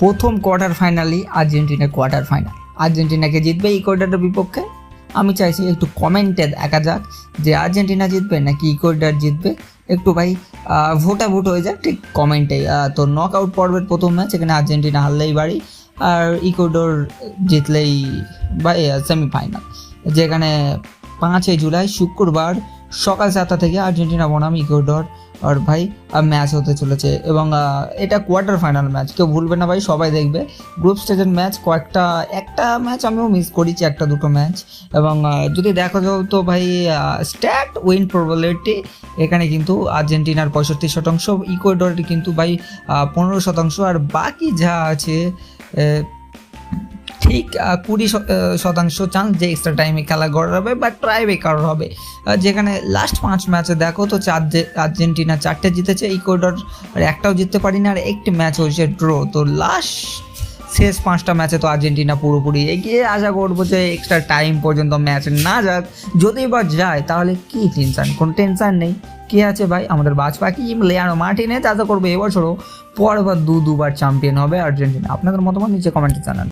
প্রথম কোয়ার্টার ফাইনালই Argentina quarter final আর্জেন্টিনাকে জিতবে ইকুয়েডারের বিপক্ষে? আমি চাইছি একটু কমেন্টে দেখা যাক যে আর্জেন্টিনা জিতবে নাকি ইকুয়েডার জিতবে। একটু ভাই ভোটা ভোট হয়ে যাক, ঠিক কমেন্টে তো নক আউট পর্বের প্রথম ম্যাচ এখানে আর্জেন্টিনা হারলেই বাড়ি। আর ইকুয়েডর জিতলেই বা সেমিফাইনাল যেখানে পাঁচই জুলাই, শুক্রবার সকাল সাতটা থেকে আর্জেন্টিনা বনাম ইকুয়েডর। আর ভাই ম্যাচ হতে চলেছে এবং এটা কোয়ার্টার ফাইনাল ম্যাচ কেউ ভুলবে না ভাই, সবাই দেখবে। গ্রুপ স্টেজের ম্যাচ কয়েকটা, একটা ম্যাচ আমিও মিস করেছি, একটা দুটো ম্যাচ এবং যদি দেখা যাও তো ভাই স্ট্যাট উইন প্রবাবিলিটি এখানে কিন্তু আর্জেন্টিনার পঁয়ষট্টি শতাংশ, ইকুয়েডরের কিন্তু ভাই পনেরো শতাংশ। আর বাকি যা আছে ঠিক কুড়ি শতাংশ চান্স যে এক্সট্রা টাইমে খেলা গড়াবে বা ট্রাই বেকার হবে। যেখানে লাস্ট পাঁচ ম্যাচে দেখো তো চার আর্জেন্টিনা চারটে জিতেছে ইকুয়েডর একটাও জিততে পারিনি আর একটি ম্যাচ হয়েছে ড্র তো লাস্ট শেষ পাঁচটা ম্যাচে তো আর্জেন্টিনা পুরোপুরি এগিয়ে আশা করব যে এক্সট্রা টাইম পর্যন্ত ম্যাচ না যাক, যদি বা যায়, তাহলে কি টেনশান কোনো টেনশান নেই। কে আছে ভাই? আমাদের বাজ পাখি লেয়ানো মার্টিনেজ। আশা করব এবছরও পরবার দু দুবার চ্যাম্পিয়ন হবে আর্জেন্টিনা। আপনাদের মতামত নিচে কমেন্টে জানান।